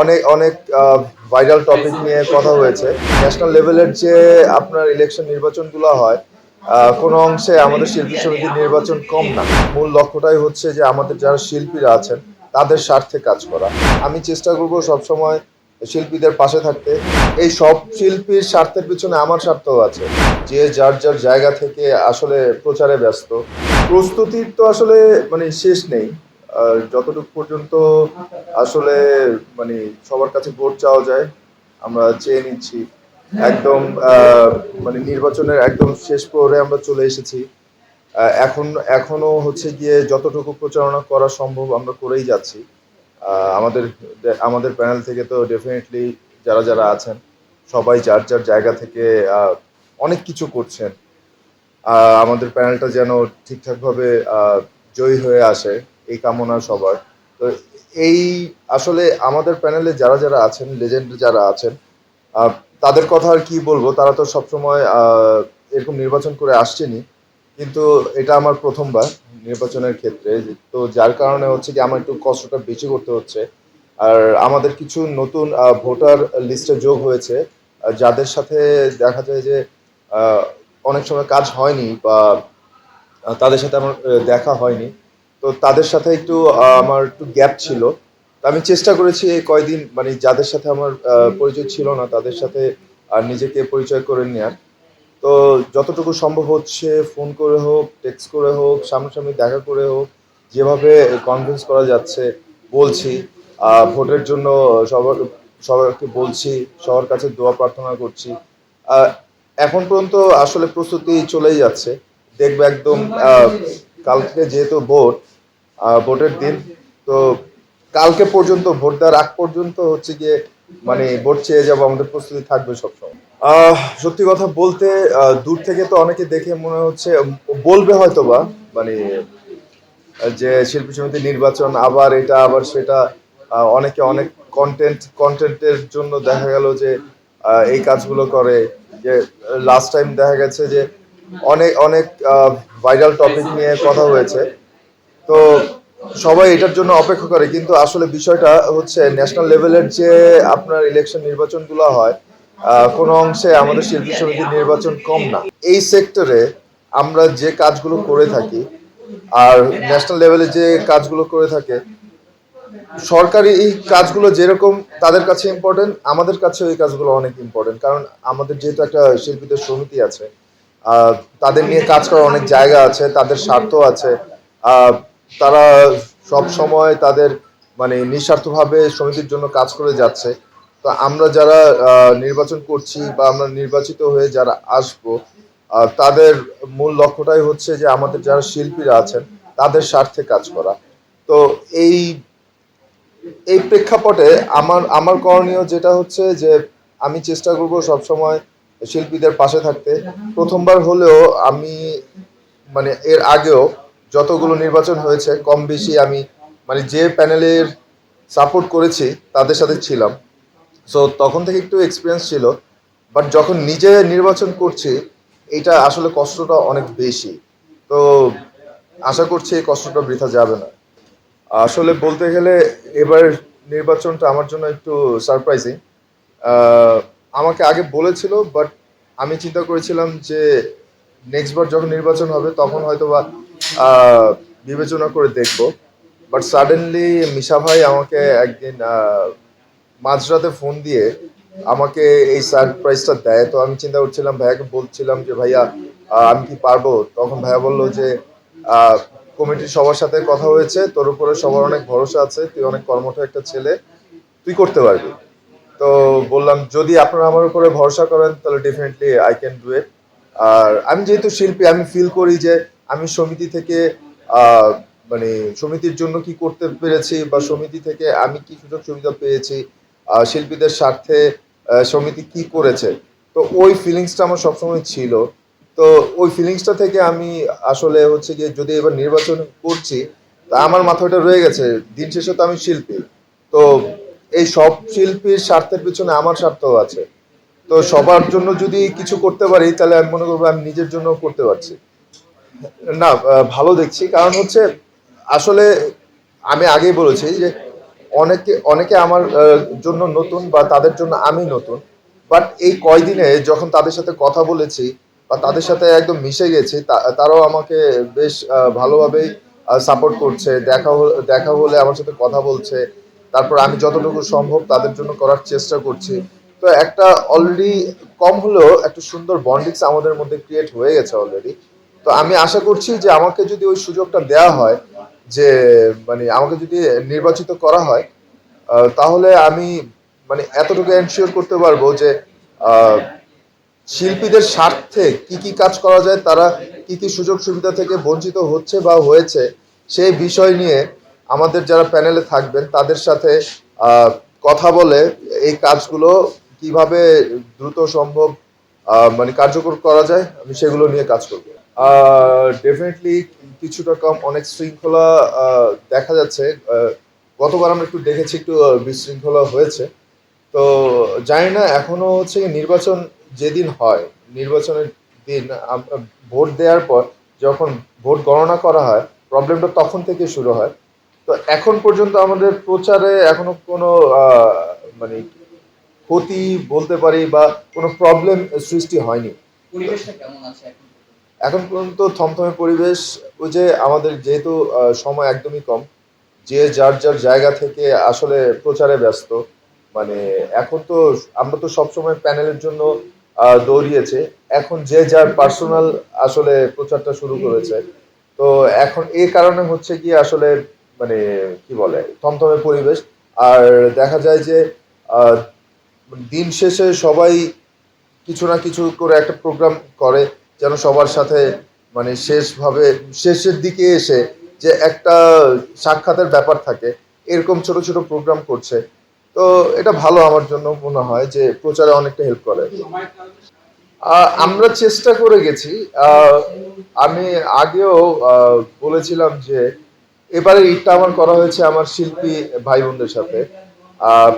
অনেক অনেক viral topic নিয়ে কথা হয়েছে। ন্যাশনাল লেভেলের যে আপনার ইলেকশন নির্বাচনগুলো হয় কোনো অংশে আমাদের শিল্পী সমিতির নির্বাচন কম না। মূল লক্ষ্যটাই হচ্ছে যে আমাদের যারা শিল্পীরা আছেন, তাদের স্বার্থে কাজ করা। আমি চেষ্টা করব সবসময় শিল্পীদের পাশে থাকতে। এই সব শিল্পীর স্বার্থের পিছনে আমার স্বার্থও আছে। যে যার যার জায়গা থেকে আসলে প্রচারে ব্যস্ত। প্রস্তুতির তো আসলে মানে শেষ নেই। যতটুকু পর্যন্ত আসলে মানে সবার কাছে ভোট চাওয়া যায়, আমরা চেয়ে নিচ্ছি। একদম মানে নির্বাচনের একদম শেষ প্রহরে আমরা চলে এসেছি। এখন, এখনও হচ্ছে গিয়ে যতটুকু প্রচারণা করা সম্ভব আমরা করেই যাচ্ছি। আমাদের আমাদের প্যানেল থেকে তো ডেফিনেটলি যারা যারা আছেন, সবাই যার যার জায়গা থেকে অনেক কিছু করছেন। আমাদের প্যানেলটা যেন ঠিকঠাকভাবে জয়ী হয়ে আসে। এই কামনা সবার। তো এই আসলে আমাদের প্যানেলে যারা যারা আছেন লেজেন্ড যারা আছেন তাদের কথা আর কি বলব? তারা তো সবসময় এরকম নির্বাচন করে আসছেনি কিন্তু এটা আমার প্রথমবার নির্বাচনের ক্ষেত্রে। তো যার কারণে হচ্ছে কি আমার একটু কষ্টটা বেশি করতে হচ্ছে। আর আমাদের কিছু নতুন ভোটার লিস্টে যোগ হয়েছে। যাদের সাথে দেখা যায় যে অনেক সময় কাজ হয়নি বা তাদের সাথে আমার দেখা হয়নি তো তাদের সাথে একটু আমার একটু গ্যাপ ছিল। আমি চেষ্টা করেছি এই কয়দিন মানে যাদের সাথে আমার পরিচয় ছিল না তাদের সাথে আর নিজেকে পরিচয় করে নেওয়ার তো যতটুকু সম্ভব হচ্ছে ফোন করে হোক টেক্সট করে হোক সামনাসামনি দেখা করে হোক যেভাবে কনভিন্স করা যাচ্ছে বলছি। ভোটের জন্য সবার সবাইকে বলছি সবার কাছে দোয়া প্রার্থনা করছি। এখন পর্যন্ত আসলে প্রস্তুতি চলেই যাচ্ছে। দেখবে একদম আহ, কালকে যেহেতু ভোট ভোটের দিন। তো কালকে পর্যন্ত, ভোট দেওয়ার আগ পর্যন্ত হচ্ছে গিয়ে মানে ভোট চেয়ে যাব, আমাদের প্রস্তুতি থাকবে সবসময়। সত্যি কথা বলতে দূর থেকে তো অনেকে দেখে মনে হচ্ছে, বলবে হয়তো বা মানে যে শিল্পী সমিতি নির্বাচন, আবার এটা, আবার সেটা অনেকে অনেক কন্টেন্ট কন্টেন্টের জন্য দেখা গেল যে এই কাজগুলো করে, যে লাস্ট টাইম দেখা গেছে যে, অনেক অনেক ভাইরাল টপিক নিয়ে কথা হয়েছে। তো সবাই এটার জন্য অপেক্ষা করে, কিন্তু আসলে বিষয়টা হচ্ছে ন্যাশনাল লেভেলের যে আপনার ইলেকশন নির্বাচনগুলো হয় কোনো অংশে আমাদের শিল্পী সমিতির নির্বাচন কম না। এই সেক্টরে আমরা যে কাজগুলো করে থাকি, আর ন্যাশনাল লেভেলে যে কাজগুলো করে থাকে, সরকারি এই কাজগুলো যেরকম তাদের কাছে ইম্পর্টেন্ট আমাদের কাছেও এই কাজগুলো অনেক ইম্পর্টেন্ট কারণ আমাদের যেহেতু একটা শিল্পীদের সমিতি আছে তাদের নিয়ে কাজ করার অনেক জায়গা আছে, তাদের স্বার্থ আছে তারা সব সময় তাদের মানে নিঃস্বার্থভাবে সমিতির জন্য কাজ করে যাচ্ছে। তো আমরা যারা নির্বাচন করছি বা আমরা নির্বাচিত হয়ে যারা আসব তাদের মূল লক্ষ্যটাই হচ্ছে যে আমাদের যারা শিল্পীরা আছেন, তাদের স্বার্থে কাজ করা। তো এই এই প্রেক্ষাপটে আমার আমার করণীয় যেটা হচ্ছে যে আমি চেষ্টা করব সবসময় শিল্পীদের পাশে থাকতে। প্রথমবার হলেও আমি মানে এর আগেও যতগুলো নির্বাচন হয়েছে, কম বেশি আমি মানে যে প্যানেলের সাপোর্ট করেছি, তাদের সাথে ছিলাম। সো তখন থেকে একটু এক্সপিরিয়েন্স ছিল বাট যখন নিজে নির্বাচন করছি, এটা আসলে কষ্টটা অনেক বেশি। তো, আশা করছি এই কষ্টটা বৃথা যাবে না। আসলে বলতে গেলে, এবার নির্বাচনটা আমার জন্য একটু সারপ্রাইজিং আমাকে আগে বলেছিল বাট আমি চিন্তা করেছিলাম যে নেক্সট বার যখন নির্বাচন হবে, তখন হয়তো বা বিবেচনা করে দেখব। বাট সাডেনলি মিশা ভাই আমাকে একদিন মাঝরাতে ফোন দিয়ে আমাকে এই সারপ্রাইজটা দেয়। তো আমি চিন্তা করছিলাম, ভাইয়াকে বলছিলাম যে, ভাইয়া আমি কি পারব? তখন ভাইয়া বলল যে কমিটির সবার সাথে কথা হয়েছে, তোর উপরে সবার অনেক ভরসা আছে, তুই অনেক কর্মঠ একটা ছেলে, তুই করতে পারবি। তো বললাম, যদি আপনারা আমার উপরে ভরসা করেন, তাহলে definitely I can do it আর আমি যেহেতু শিল্পী, আমি ফিল করি যে আমি সমিতি থেকে মানে সমিতির জন্য কি করতে পেরেছি বা সমিতি থেকে আমি কি সুযোগ সুবিধা পেয়েছি শিল্পীদের স্বার্থে সমিতি কি করেছে, তো ওই ফিলিংসটা আমার সবসময় ছিল। তো ওই ফিলিংসটা থেকে আমি আসলে হচ্ছে গিয়ে যদি এবার নির্বাচন করছি, তা আমার মাথাটা রয়ে গেছে, দিন শেষে তো আমি শিল্পী। তো এই সব শিল্পীর স্বার্থের পিছনে আমার স্বার্থও আছে। তো সবার জন্য যদি কিছু করতে পারি, তাহলে আমি মনে করব আমি নিজের জন্য করতে পারছি। না ভালো দেখছি। কারণ হচ্ছে, আসলে আমি আগেই বলেছি যে অনেকে অনেকে আমার জন্য নতুন বা তাদের জন্য আমি নতুন। বাট এই কয়দিনে যখন তাদের সাথে কথা বলেছি বা তাদের সাথে একদম মিশে গেছি তারাও আমাকে বেশ ভালোভাবেই সাপোর্ট করছে। দেখা দেখা হলে আমার সাথে কথা বলছে। তারপর আমি যতটুকু সম্ভব তাদের জন্য করার চেষ্টা করছি। তো একটা অলরেডি কম হলেও একটা সুন্দর বন্ডিংস আমাদের মধ্যে ক্রিয়েট হয়ে গেছে অলরেডি তো আমি আশা করছি যে আমাকে যদি ওই সুযোগটা দেওয়া হয়, যে মানে আমাকে যদি নির্বাচিত করা হয় তাহলে আমি মানে এতটুকু এনশিওর করতে পারব যে শিল্পীদের স্বার্থে কি কি কাজ করা যায়, তারা কি কি সুযোগ সুবিধা থেকে বঞ্চিত হচ্ছে বা হয়েছে, সেই বিষয় নিয়ে আমাদের যারা প্যানেলে থাকবেন, তাদের সাথে কথা বলে এই কাজগুলো কীভাবে দ্রুত সম্ভব মানে কার্যকর করা যায়, আমি সেগুলো নিয়ে কাজ করব। ডেফিনেটলি কিছুটা কম, অনেক শৃঙ্খলা দেখা যাচ্ছে। গতবার আমরা একটু দেখেছি, একটু বিশৃঙ্খলা হয়েছে। তো জানি না, এখনও হচ্ছে নির্বাচন যেদিন হয়, নির্বাচনের দিন ভোট দেওয়ার পর যখন ভোট গণনা করা হয় প্রবলেমটা তখন থেকে শুরু হয়। তো এখন পর্যন্ত আমাদের প্রচারে এখনও কোনো মানে ক্ষতি বলতে পারি বা কোনো প্রবলেম সৃষ্টি হয়নি। পরিবেশটা কেমন আছে এখন পর্যন্ত থমথমে পরিবেশ, ওই যে আমাদের যেহেতু সময় একদমই কম, যে যার যার জায়গা থেকে আসলে প্রচারে ব্যস্ত মানে এখন তো আমরা তো সবসময় প্যানেলের জন্য দৌড়িয়েছে, এখন যে যার পার্সোনাল আসলে প্রচারটা শুরু করেছে, তো এখন এই কারণে হচ্ছে কি আসলে মানে কি বলে, থমথমে পরিবেশ, আর দেখা যায় যে দিন শেষে সবাই কিছু না কিছু করে একটা প্রোগ্রাম করে যেন সবার সাথে মানে শেষভাবে, শেষের দিকে এসে যে একটা সাক্ষাতের ব্যাপার থাকে, এরকম ছোট ছোট প্রোগ্রাম করছে। তো এটা ভালো আমার জন্য মনে হয় যে প্রচারে অনেকটা হেল্প করে। আমরা চেষ্টা করে গেছি। আমি আগেও বলেছিলাম যে এবারে ঈদটা আমার করা হয়েছে আমার শিল্পী ভাই বোনদের সাথে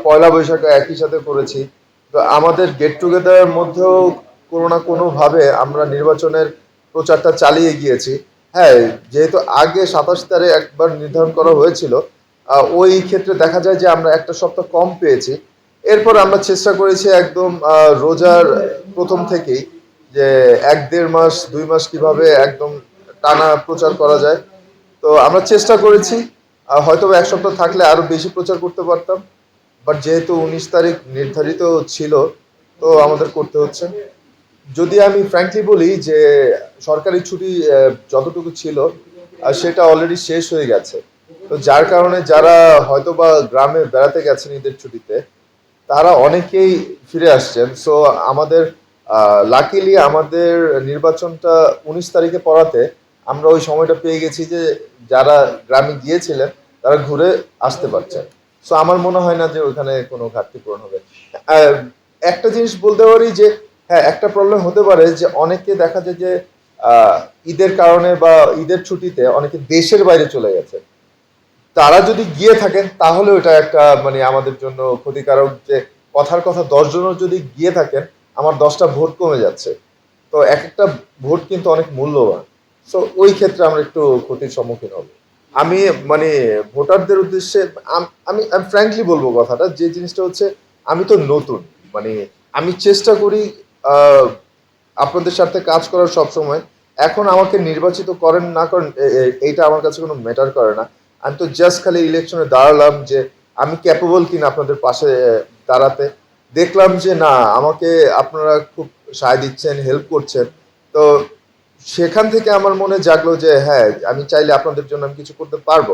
পয়লা বৈশাখ একই সাথে করেছি। তো আমাদের গেট টুগেদারের মধ্যেও কোনো না কোনোভাবে আমরা নির্বাচনের প্রচারটা চালিয়ে গিয়েছি। হ্যাঁ যেহেতু আগে সাতাশ তারিখ একবার নির্ধারণ করা হয়েছিল ওই ক্ষেত্রে দেখা যায় যে আমরা একটা সপ্তাহ কম পেয়েছি। এরপর আমরা চেষ্টা করেছি একদম রোজার প্রথম থেকেই যে এক দেড় মাস, দুই মাস কীভাবে একদম টানা প্রচার করা যায়। তো আমরা চেষ্টা করেছি হয়তো এক সপ্তাহ থাকলে আরও বেশি প্রচার করতে পারতাম। বাট যেহেতু উনিশ তারিখ নির্ধারিত ছিল, তো আমাদের করতে হচ্ছে। যদি আমি ফ্র্যাঙ্কলি বলি যে সরকারি ছুটি যতটুকু ছিল সেটা অলরেডি শেষ হয়ে গেছে। তো যার কারণে যারা হয়তো বা গ্রামে বেড়াতে গেছেন ঈদের ছুটিতে, তারা অনেকেই ফিরে আসছেন। সো আমাদের লাকিলি আমাদের নির্বাচনটা উনিশ তারিখে পড়াতে আমরা ওই সময়টা পেয়ে গেছি যে যারা গ্রামে গিয়েছিলেন, তারা ঘুরে আসতে পারছেন। সো আমার মনে হয় না যে ওখানে কোনো ঘাটতি পূরণ হবে। একটা জিনিস বলতে পারি যে হ্যাঁ একটা প্রবলেম হতে পারে যে অনেকে দেখা যায় যে ঈদের কারণে বা ঈদের ছুটিতে অনেকে দেশের বাইরে চলে গেছে। তারা যদি গিয়ে থাকেন, তাহলে ওটা একটা মানে আমাদের জন্য ক্ষতিকারক যে কথার কথা, দশজনও যদি গিয়ে থাকেন, আমার দশটা ভোট কমে যাচ্ছে। তো এক একটা ভোট কিন্তু অনেক মূল্যবান। সো ওই ক্ষেত্রে আমরা একটু ক্ষতির সম্মুখীন হব। আমি মানে ভোটারদের উদ্দেশ্যে, আম- ফ্র্যাঙ্কলি বলব কথাটা, যে জিনিসটা হচ্ছে, আমি তো নতুন। মানে আমি চেষ্টা করি আপনাদের সাথে কাজ করার সব সময়। এখন আমাকে নির্বাচিত করেন না করেন এইটা আমার কাছে কোনো ম্যাটার করে না। আমি তো জাস্ট খালি ইলেকশনে দাঁড়ালাম যে আমি ক্যাপেবল কিনা আপনাদের পাশে দাঁড়াতে। দেখলাম যে না, আমাকে আপনারা খুব সায় দিচ্ছেন হেল্প করছেন। তো সেখান থেকে আমার মনে জাগলো যে হ্যাঁ আমি চাইলে আপনাদের জন্য আমি কিছু করতে পারব।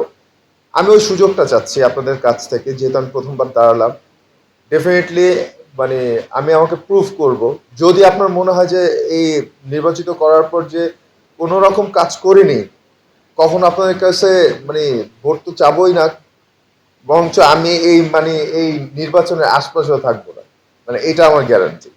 আমি ওই সুযোগটা চাচ্ছি আপনাদের কাছ থেকে, যেহেতু আমি প্রথমবার দাঁড়ালাম। ডেফিনেটলি মানে আমি আমাকে প্রুফ করব। যদি আপনার মনে হয় যে এই নির্বাচিত করার পর যে কোনো রকম কাজ করিনি, কখন আপনাদের কাছে মানে ভোট তো চাবই না, বরঞ্চ আমি এই মানে এই নির্বাচনের আশপাশেও থাকব না। মানে এটা আমার গ্যারান্টি